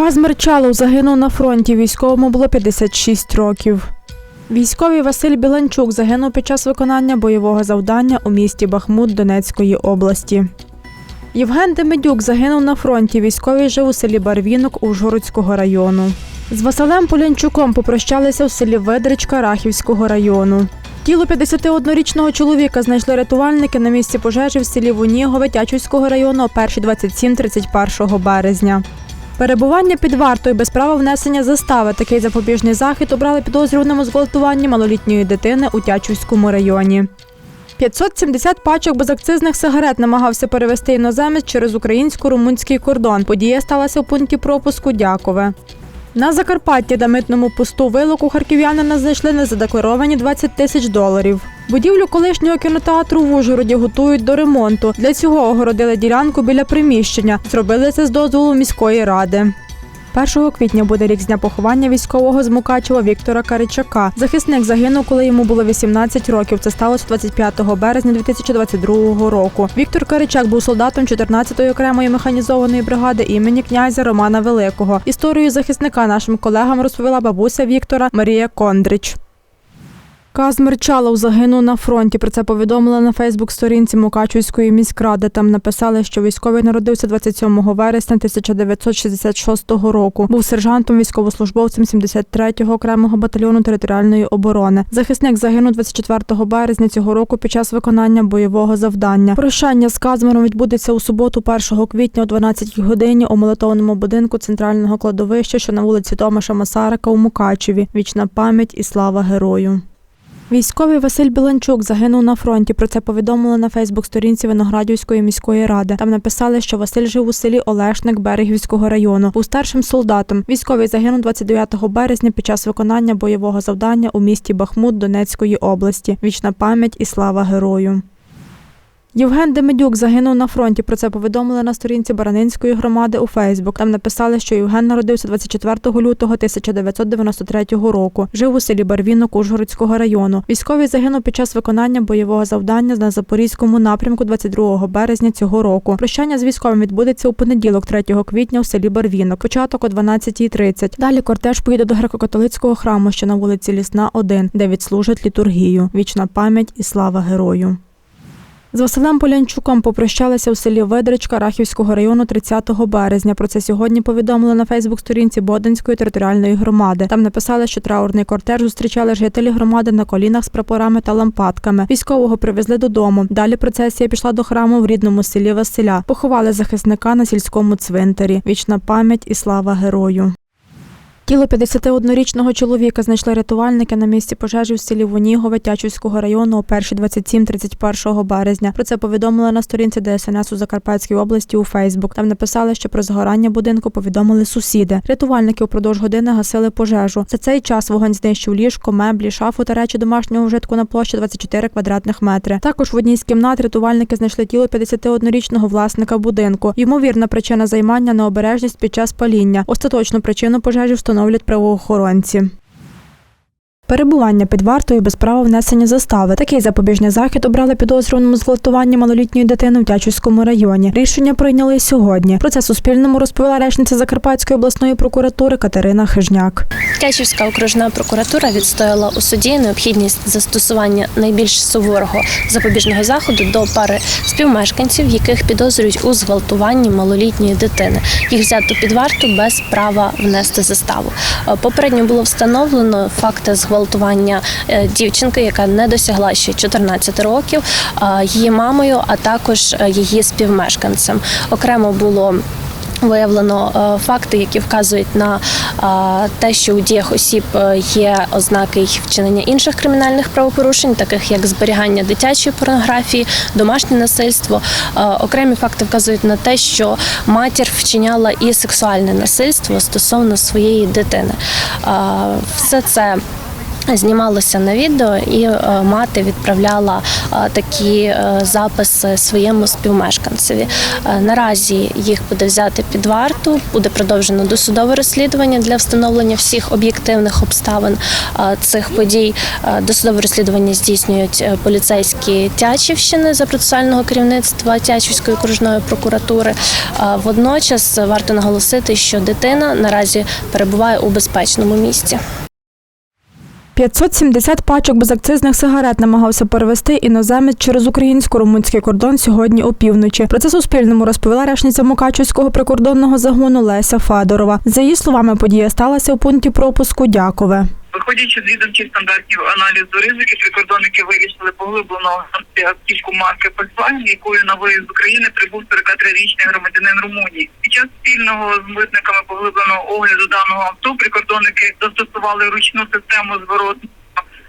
Казмир Чалов загинув на фронті. Військовому було 56 років. Військовий Василь Біланчук загинув під час виконання бойового завдання у місті Бахмут Донецької області. Євген Демидюк загинув на фронті. Військовий жив у селі Барвінок Ужгородського району. З Василем Полянчуком попрощалися у селі Ведричка Рахівського району. Тіло 51-річного чоловіка знайшли рятувальники на місці пожежі в селі Вунігове Тячівського району о 1.27 31 березня. Перебування під вартою без права внесення застави. Такий запобіжний захід обрали підозрюваному зґвалтуванні малолітньої дитини у Тячівському районі. 570 пачок безакцизних сигарет намагався перевезти іноземець через українсько-румунський кордон. Подія сталася у пункті пропуску Дякове. На Закарпатті на митному посту вилоку харків'янина знайшли незадекларовані 20 тисяч доларів. Будівлю колишнього кінотеатру в Ужгороді готують до ремонту. Для цього огородили ділянку біля приміщення. Зробили це з дозволу міської ради. 1 квітня буде рік з дня поховання військового з Мукачева Віктора Каричака. Захисник загинув, коли йому було 18 років. Це сталося 25 березня 2022 року. Віктор Каричак був солдатом 14-ї окремої механізованої бригади імені князя Романа Великого. Історію захисника нашим колегам розповіла бабуся Віктора Марія Кондрич. Казмир Чалов загинув на фронті. Про це повідомили на Фейсбук-сторінці Мукачівської міськради. Там написали, що військовий народився 27 вересня 1966 року. Був сержантом військовослужбовцем 73-го окремого батальйону територіальної оборони. Захисник загинув 24 березня цього року під час виконання бойового завдання. Прощання з Казмиром відбудеться у суботу, 1 квітня о 12 годині у молитовному будинку центрального кладовища, що на вулиці Томаша Масарика у Мукачеві. Вічна пам'ять і слава герою. Військовий Василь Біланчук загинув на фронті. Про це повідомили на Фейсбук-сторінці Виноградівської міської ради. Там написали, що Василь жив у селі Олешник Берегівського району. Був старшим солдатом. Військовий загинув 29 березня під час виконання бойового завдання у місті Бахмут Донецької області. Вічна пам'ять і слава герою. Євген Демидюк загинув на фронті. Про це повідомили на сторінці Баранинської громади у Фейсбук. Там написали, що Євген народився 24 лютого 1993 року. Жив у селі Барвінок Ужгородського району. Військовий загинув під час виконання бойового завдання на Запорізькому напрямку 22 березня цього року. Прощання з військовим відбудеться у понеділок, 3 квітня, у селі Барвінок. Початок о 12.30. Далі кортеж поїде до греко-католицького храму, що на вулиці Лісна, 1, де відслужать літургію. Вічна пам'ять і слава герою. З Василем Полянчуком попрощалися у селі Ведричка Рахівського району 30 березня. Про це сьогодні повідомили на Фейсбук-сторінці Боденської територіальної громади. Там написали, що траурний кортеж зустрічали жителі громади на колінах з прапорами та лампадками. Військового привезли додому. Далі процесія пішла до храму в рідному селі Василя. Поховали захисника на сільському цвинтарі. Вічна пам'ять і слава герою. Тіло 51-річного чоловіка знайшли рятувальники на місці пожежі в селі Вонігове Тячівського району о 1.27 31 березня. Про це повідомили на сторінці ДСНС у Закарпатській області у Фейсбук. Там написали, що про згорання будинку повідомили сусіди. Рятувальники упродовж години гасили пожежу. За цей час вогонь знищив ліжко, меблі, шафу та речі домашнього вжитку на площі 24 квадратних метри. Також в одній з кімнат рятувальники знайшли тіло 51-річного власника будинку. Ймовірна причина займання необережність під час паління. Остаточну причину пожежі встановлюють правоохоронці. Перебування під вартою без права внесення застави. Такий запобіжний захід обрали підозрюваному зґвалтування малолітньої дитини в Тячівському районі. Рішення прийняли сьогодні. Про це Суспільному розповіла речниця Закарпатської обласної прокуратури Катерина Хижняк. Тячівська окружна прокуратура відстояла у суді необхідність застосування найбільш суворого запобіжного заходу до пари співмешканців, яких підозрюють у зґвалтуванні малолітньої дитини. Їх взято під варту без права внести заставу. Е, Попередньо було встановлено факти зґвалтування е, дівчинки, яка не досягла ще 14 років, її мамою, а також е, її співмешканцем. Окремо було Виявлено е, факти, які вказують на те, що у діях осіб є ознаки й вчинення інших кримінальних правопорушень, таких як зберігання дитячої порнографії, домашнє насильство. Окремі факти вказують на те, що матір вчиняла і сексуальне насильство стосовно своєї дитини. Все це Знімалося на відео, і е, мати відправляла е, такі е, записи своєму співмешканцеві. Наразі їх буде взяти під варту, буде продовжено досудове розслідування для встановлення всіх об'єктивних обставин цих подій. Досудове розслідування здійснюють поліцейські Тячівщини за процесуального керівництва Тячівської окружної прокуратури. Водночас варто наголосити, що дитина наразі перебуває у безпечному місці. 570 пачок безакцизних сигарет намагався перевести іноземець через українсько-румунський кордон сьогодні опівночі. Про це Суспільному розповіла речниця Мукачівського прикордонного загону Леся Федорова. За її словами, подія сталася у пункті пропуску Дякове. Виходячи з відомчих стандартів аналізу ризиків, прикордонники вирішили поглиблено оглянути автівку марки Volkswagen, якою на виїзд з України прибув 43-річний громадянин Румунії. Під час спільного з митниками поглибленого огляду даного авто прикордонники застосували ручну систему зворотного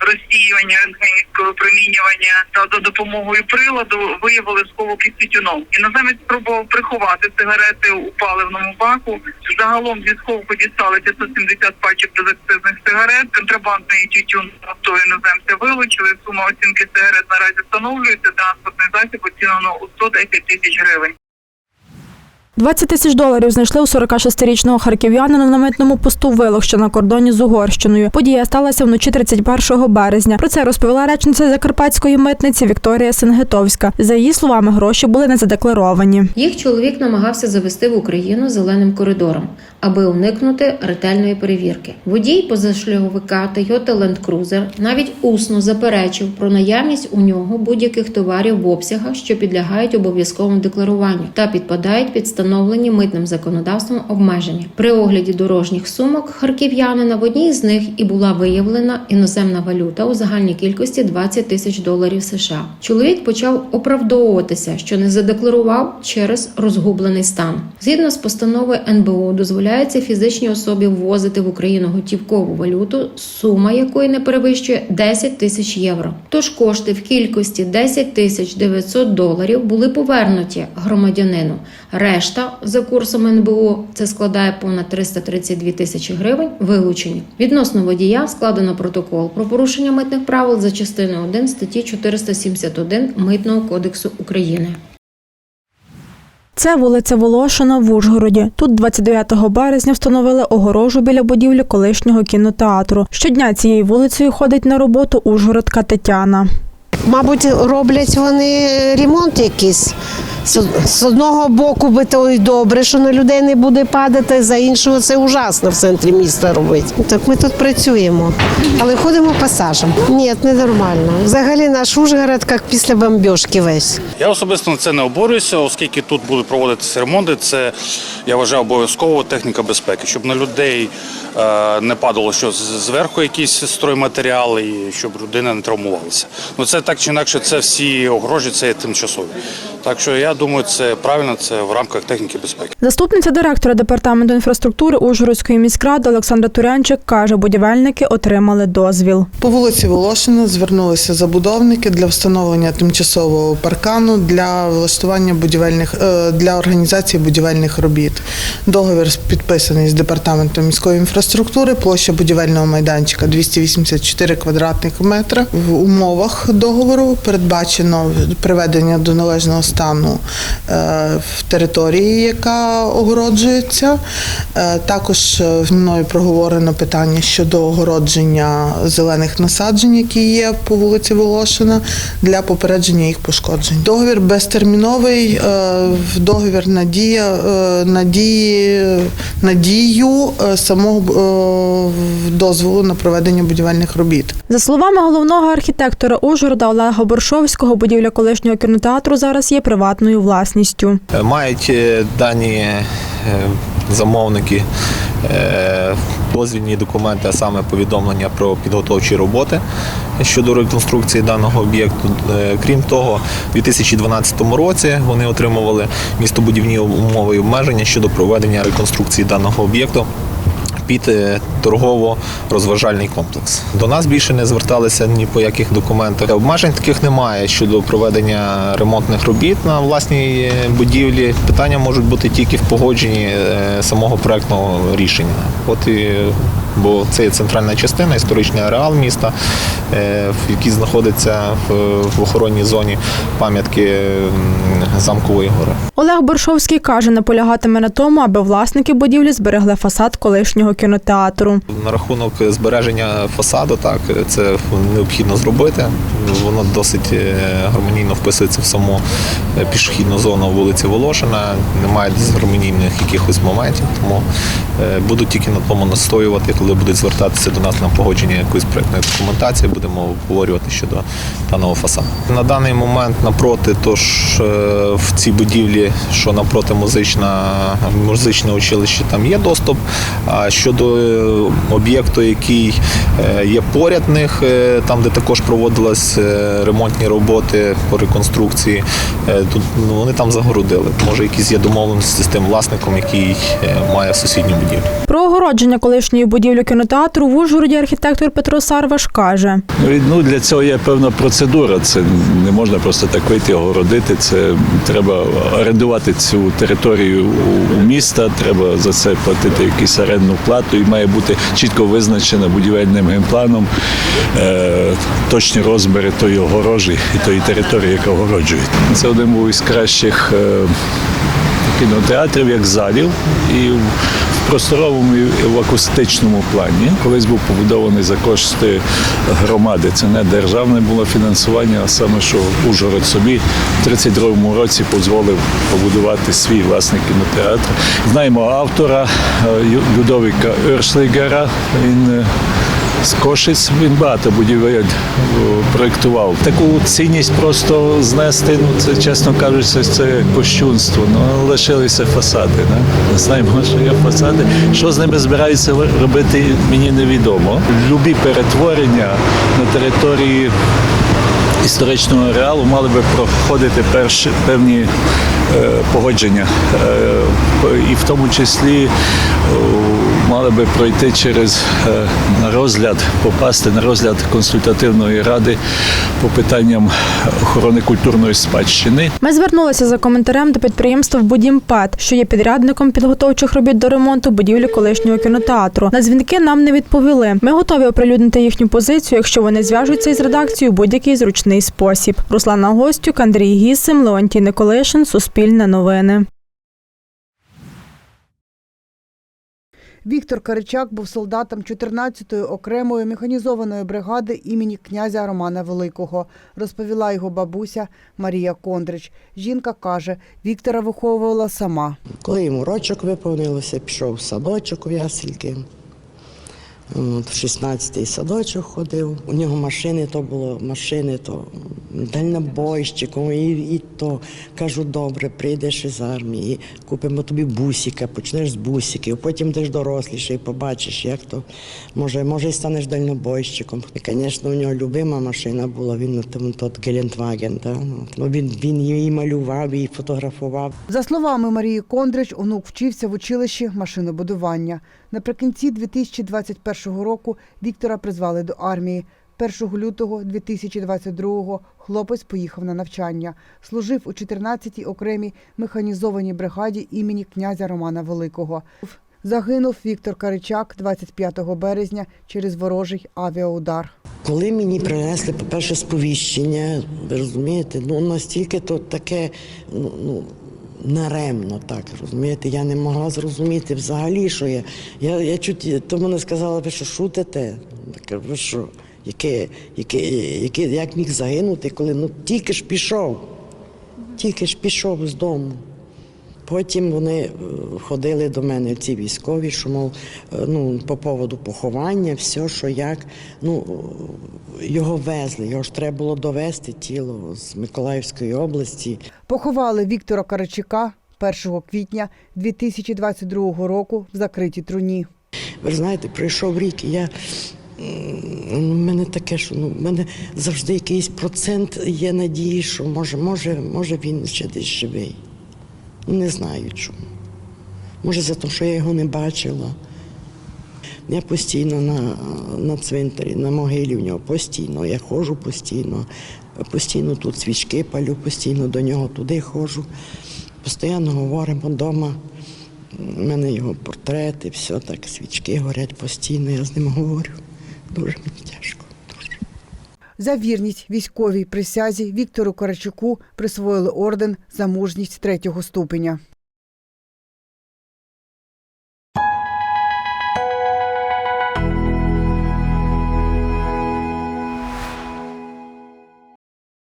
розсіювання рентгенівського випромінювання та за допомогою приладу виявили сховок із тютюном. Іноземець спробував приховати сигарети у паливному баку. Загалом зі сховку дістали 570 пачок безакцизних сигарет. Контрабандний тютюн авто іноземця вилучили. Сума оцінки сигарет наразі встановлюється. Транспортний засіб оцінено у 110 тисяч гривень. 20 тисяч доларів знайшли у 46-річного харків'янина на митному посту Вилох, що на кордоні з Угорщиною. Подія сталася вночі 31 березня. Про це розповіла речниця закарпатської митниці Вікторія Сенгетовська. За її словами, гроші були не задекларовані. Їх чоловік намагався завести в Україну зеленим коридором, аби уникнути ретельної перевірки. Водій позашлюговика Toyota Land Cruiser навіть усно заперечив про наявність у нього будь-яких товарів в обсягах, що підлягають обов'язковому декларуванню та підпадають під встановлені митним законодавством обмеження. При огляді дорожніх сумок харків'янина в одній з них і була виявлена іноземна валюта у загальній кількості 20 тисяч доларів США. Чоловік почав оправдовуватися, що не задекларував через розгублений стан. Згідно з постановою НБУ, дозволяється фізичній особі ввозити в Україну готівкову валюту, сума якої не перевищує 10 тисяч євро. Тож кошти в кількості 10 тисяч 900 доларів були повернуті громадянину. Решта за курсом НБУ це складає понад 332 тисячі гривень. Вилучені відносно водія складено протокол про порушення митних правил за частиною 1 статті 471 Митного кодексу України. Це вулиця Волошина в Ужгороді. Тут 29 березня встановили огорожу біля будівлі колишнього кінотеатру. Щодня цією вулицею ходить на роботу Ужгородка Тетяна. Мабуть, роблять вони ремонт якийсь. З, одного боку би то й добре, що на людей не буде падати, за іншого це ужасно в центрі міста робити. Так ми тут працюємо, але ходимо пасажем. Ні, не нормально. Взагалі наш Ужгород як після бомбіжки весь. Я особисто на це не обурююся, оскільки тут будуть проводитися ремонти. Це я вважаю обов'язково техніка безпеки, щоб на людей е, не падало що зверху якісь стройматеріали, і щоб людина не травмувалася. Ну це так чи інакше, це всі огорожі, це тимчасові. Так що я думаю, це правильно, це в рамках техніки безпеки. Заступниця директора департаменту інфраструктури Ужгородської міськради Олександра Турянчик каже, будівельники отримали дозвіл. По вулиці Волошина звернулися забудовники для встановлення тимчасового паркану для влаштування будівельних е, для організації будівельних робіт. Договір підписаний з департаментом міської інфраструктури. Площа будівельного майданчика 284 квадратних метри. В умовах договору передбачено приведення до належного стану в території, яка огороджується. Е, Також е, мною проговорено питання щодо огородження зелених насаджень, які є по вулиці Волошина, для попередження їх пошкоджень. Договір безтерміновий, е, договір надія е, надії надію е, самого е, дозволу на проведення будівельних робіт. За словами головного архітектора Ужгорода Олега Боршовського, будівля колишнього кінотеатру зараз є приватною власністю. Е, Мають е, дані е, замовники дозвільні документи, а саме повідомлення про підготовчі роботи щодо реконструкції даного об'єкту. Крім того, у 2012 році вони отримували містобудівні умови і обмеження щодо проведення реконструкції даного об'єкту. Під торгово-розважальний комплекс. До нас більше не зверталися ні по яких документах. Обмежень таких немає щодо проведення ремонтних робіт на власній е, будівлі. Питання можуть бути тільки в погодженні е, самого проектного рішення. От і бо це є центральна частина, історичний ареал міста, який знаходиться в, в охоронній зоні пам'ятки замкової гори. Олег Боршовський каже, наполягатиме на тому, аби власники будівлі зберегли фасад колишнього кінотеатру. На рахунок збереження фасаду, так це необхідно зробити. Воно досить е, гармонійно вписується в саму е, пішохідну зону вулиці Волошина. Немає дисгармонійних якихось моментів, тому е, буду тільки на тому настоювати, коли будуть звертатися до нас на погодження якоїсь проєктної документації, будемо обговорювати щодо даного фасаду. На даний момент напроти, тож в цій будівлі, що напроти музична музичне училище, там є доступ. А щодо об'єкту, який є поряд них, там де також проводились е, ремонтні роботи по реконструкції, е, тут ну, вони там загородили. Може, якісь є домовленості з тим власником, який е, має сусідню будівлю. Про огородження колишньої будівлі кінотеатру в Ужгороді архітектор Петро Сарваш каже. Ну, Ну, для цього є певна процедура. Це не можна просто так вийти, огородити. Це треба орендувати цю територію у, міста, треба за це платити якусь орендну плату і має бути чітко визначено будівельним генпланом точні розміри тої огорожі і тої території, яка огороджує. Це один був із кращих. Е, кінотеатрів як залів і в просторовому і в акустичному плані. Колись був побудований за кошти громади. Це не державне було фінансування, а саме що Ужгород собі в 32-му році дозволив побудувати свій власний кінотеатр. Знаємо автора е, Людовіка Ершлігера. Він е, з Кошиць він багато будівель проєктував. Таку цінність просто знести, ну це чесно кажучи, це кощунство. Ну лишилися фасади. Не? Знаємо, що є фасади. Що з ними збираються робити, мені невідомо. Любі перетворення на території історичного ареалу мали би проходити перші певні е, погодження, е, і в тому числі мали би пройти через е, розгляд, попасти на розгляд консультативної ради по питанням охорони культурної спадщини. Ми звернулися за коментарем до підприємства Будімпет, що є підрядником підготовчих робіт до ремонту будівлі колишнього кінотеатру. На дзвінки нам не відповіли. Ми готові оприлюднити їхню позицію, якщо вони зв'яжуться із редакцією будь-який зручний спосіб. Руслана Гостюк, Андрій Гісим, Леонтій Николишин, Суспільне новини. Віктор Каричак був солдатом 14-ї окремої механізованої бригади імені князя Романа Великого, розповіла його бабуся Марія Кондрич. Жінка каже, Віктора виховувала сама. Коли йому рочок виповнилося, пішов в садочок у Ясельки. От, в 16-й садочок ходив. У нього машини то було, машини то дальнобойщиком, і, і то кажу, добре, прийдеш із армії, купимо тобі бусика, почнеш з бусиків, потім будеш доросліший, побачиш, як то може, може, і станеш дальнобойщиком. І, звісно, у нього любима машина була, він там тот Гелендваген. Да? Ну, він, він її малював, і фотографував. За словами Марії Кондрич, онук вчився в училищі машинобудування. Наприкінці 2021 року Віктора призвали до армії. 1 лютого 2022-го хлопець поїхав на навчання. Служив у 14-й окремій механізованій бригаді імені князя Романа Великого. Загинув Віктор Каричак 25 березня через ворожий авіаудар. Коли мені принесли, по-перше, сповіщення, ви розумієте, ну настільки то таке, ну, ну наремно так, розумієте, я не могла зрозуміти взагалі, що я. Я, я чуть, то мене сказала, ви що шутите? Так, ви що, яке, яке, яке, як міг загинути, коли ну тільки ж пішов, тільки ж пішов з дому. Потім вони е, ходили до мене, ці військові, що мов е, ну, по поводу поховання, все, що як. Ну, його везли, його ж треба було довести тіло з Миколаївської області. Поховали Віктора Карачака 1 квітня 2022 року в закритій труні. Ви знаєте, пройшов рік, і я. У мене таке, що ну, в мене завжди якийсь процент є надії, що може, може, може він ще десь живий. Не знаю чому. Може, за те, що я його не бачила. Я постійно на, на цвинтарі, на могилі в нього постійно. Я ходжу постійно, постійно тут свічки палю, постійно до нього туди ходжу. Постійно говоримо вдома. У мене його портрет і все так, свічки горять постійно, я з ним говорю. Дуже мені тяжко. За вірність військовій присязі Віктору Карачуку присвоїли орден за мужність третього ступеня.